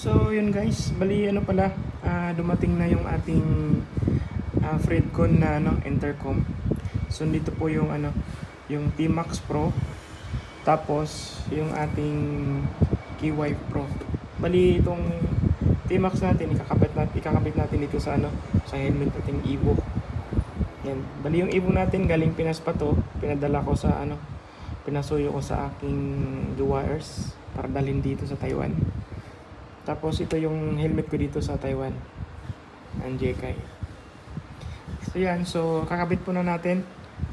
So yun guys, bali ano pala, ah, dumating na yung ating ah, Fredcon na ano, intercom. So dito po yung ano, yung T-Max Pro. Tapos yung ating KY Pro. Bali itong T-Max natin, ikakabit natin, ikakabit natin dito sa ano, sa helmet nating Evo. Yan. Bali yung Evo natin galing Pinas pa to, pinadala ko sa ano, pinasuyo ko sa aking Duwires para dalhin dito sa Taiwan. Tapos ito yung helmet ko dito sa Taiwan. Ang JKI. So yan, so kakabit po na natin.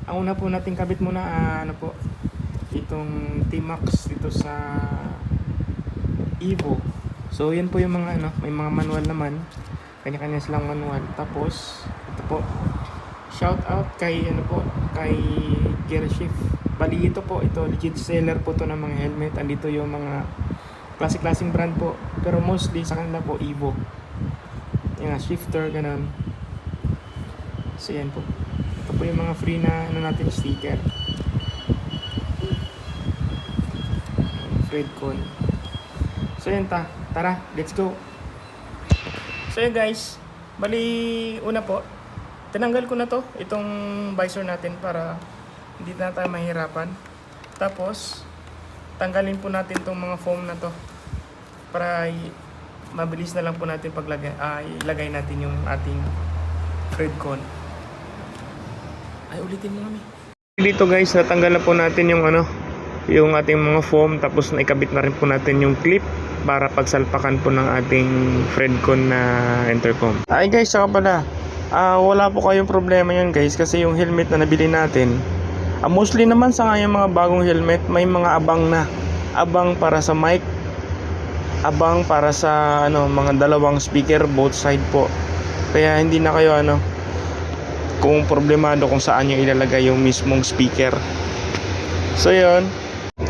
Ang una po natin kabit muna ah, ano po, itong T-Max dito sa Evo. So yan po yung mga ano, may mga manual naman. Kanya-kanya silang manual. Tapos ito po, shout out kay ano po, kay Gearshift. Bali ito po, ito legit seller po to ng mga helmet. Andito yung mga classic-classic brand po. Pero mostly sa kanila po Evo. Yung nga, shifter, ganun. So yan po. Ito po yung mga free na ano natin sticker. Fredcon. So yan ta. Tara, let's go. So yan guys. Bali, una po. Tinanggal ko na to. Itong visor natin para hindi na tayo mahirapan. Tapos, tanggalin po natin tong mga foam na to para mabilis na lang po natin paglagay ah, ilagay natin yung ating Redcon. Ay, ulitin mo kami. Dito guys, natanggal na po natin yung ano, yung ating mga foam tapos naikabit na rin po natin yung clip para pagsalpakan po ng ating Fredcon na intercom. Ay guys, saka pala, ah, wala po kayong problema yan guys kasi yung helmet na nabili natin, ah, mostly naman sa ngayong mga bagong helmet, may mga abang na. Abang para sa mic, abang para sa ano, mga dalawang speaker both side po. Kaya hindi na kayo ano, kung problemado kung saan nyo ilalagay yung mismong speaker. So yun.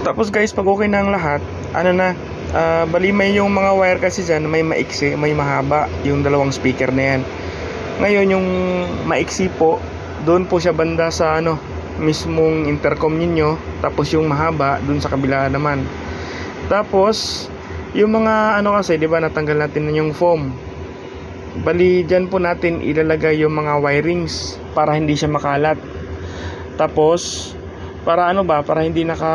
Tapos guys, pag okay na ang lahat, ano na, ah, bali may yung mga wire kasi dyan, may maiksi, may mahaba, yung dalawang speaker na yan. Ngayon, yung maiksi po, doon po siya banda sa ano, mismong intercom ninyo, tapos yung mahaba, doon sa kabila naman. Tapos, yung mga ano kasi, di ba, natanggal natin na yung foam. Bali, dyan po natin ilalagay yung mga wirings para hindi siya makalat. Tapos, para ano ba, para hindi naka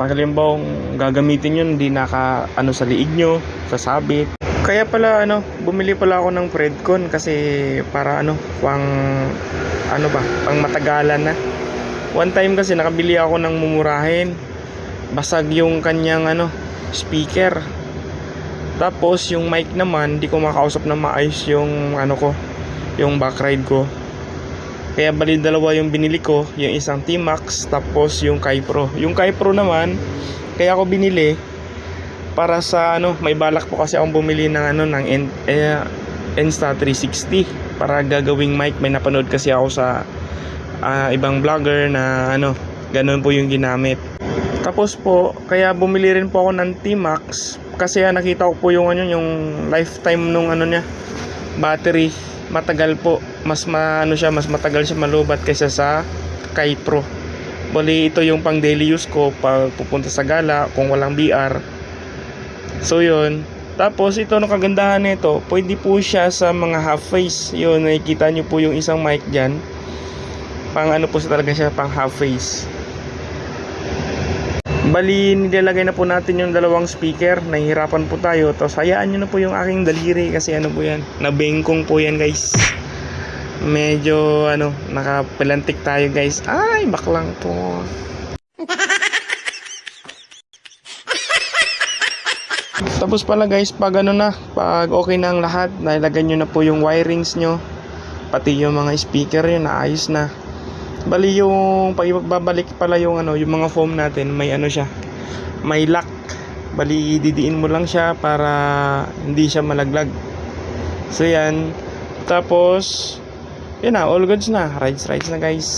pag halimbawa gagamitin yun, hindi naka ano sa liig nyo, sasabit. Kaya pala ano, bumili pala ako ng Fredcon kasi para ano, pang ano ba, pang matagalan na. One time kasi nakabili ako ng mumurahin. Basag yung kanyang ano, speaker. Tapos yung mic naman, di ko makausap na maayos yung ano ko, yung back ride ko. Kaya bali dalawa yung binili ko, yung isang T-Max tapos yung Kai Pro. Yung Kai Pro naman, kaya ako binili para sa ano, may balak po kasi akong bumili ng ano ng N, eh, Insta 360 para gagawing mic. May napanood kasi ako sa ah, ibang vlogger na ano, ganun po yung ginamit. Tapos po, kaya bumili rin po ako ng T-Max. Kasi ah, nakita ko po yung ano yung lifetime nung ano niya battery. Matagal po. Mas ma, ano siya mas matagal siya malubat kaysa sa Kai Pro bali ito yung pang daily use ko pag pupunta sa gala kung walang BR so yun. Tapos ito no kagandahan nito pwede po siya sa mga half face. Yun nakikita nyo po yung isang mic dyan. Pang ano po siya talaga siya pang half face Bali, nilalagay na po natin yung dalawang speaker. Nahihirapan po tayo. Tapos hayaan nyo na po yung aking daliri kasi ano po yan. Nabengkong po yan guys. Medyo ano, nakapelantik tayo guys. Ay, baklang po. Tapos pala guys, pag ano na, pag okay na ang lahat, nilagay nyo na po yung wirings nyo. Pati yung mga speaker yun, naayos na. Bali yung pag babalik pala yung ano, yung mga foam natin, may ano siya. May lock. Bali didiin mo lang siya para hindi siya malaglag. So yan. Tapos yun na, all goods na. Rides rides na guys.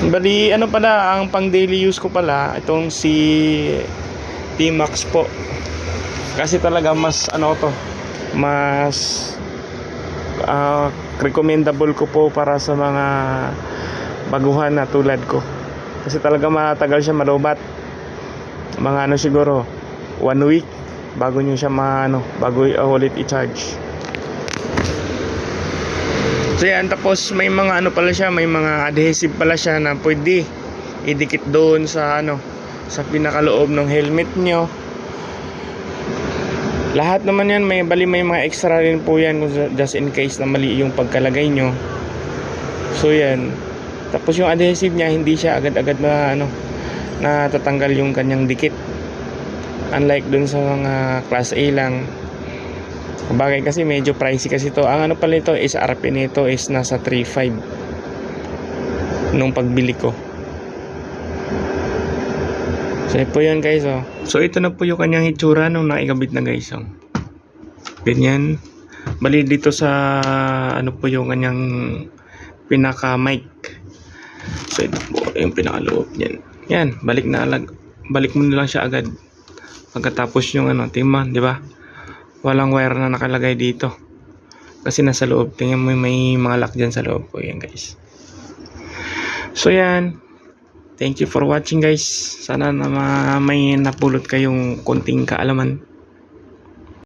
Bali ano pala ang pang daily use ko pala itong si T-Max po. Kasi talaga mas ano to, mas ah, recommendable ko po para sa mga baguhan na tulad ko. Kasi talaga matagal siya malubat. Mga ano siguro, one week bago nyo siya maano, bago uh, ulit i-charge. So yan, tapos may mga ano pala siya, may mga adhesive pala siya na pwede idikit doon sa ano, sa pinakaloob ng helmet nyo. Lahat naman yan, may bali may mga extra rin po yan just in case na mali yung pagkalagay nyo. So yan. Tapos yung adhesive niya, hindi siya agad-agad na ano, na tatanggal yung kanyang dikit. Unlike dun sa mga class A lang. Bagay kasi medyo pricey kasi to. Ang ano pala ito is RP nito is nasa 3.5 nung pagbili ko. So po yun guys oh. So ito na po yung kanyang hitsura nung naikabit na guys oh. Ganyan. Bali dito sa ano po yung kanyang pinaka mic. So ito po yung pinakaloob niyan. Yan, balik na alag. Balik mo na lang siya agad. Pagkatapos yung ano, tingnan, di ba? Walang wire na nakalagay dito. Kasi nasa loob. Tingnan mo may mga lock dyan sa loob po. Yan guys. So yan. Thank you for watching guys. Sana na ma- may napulot kayong konting kaalaman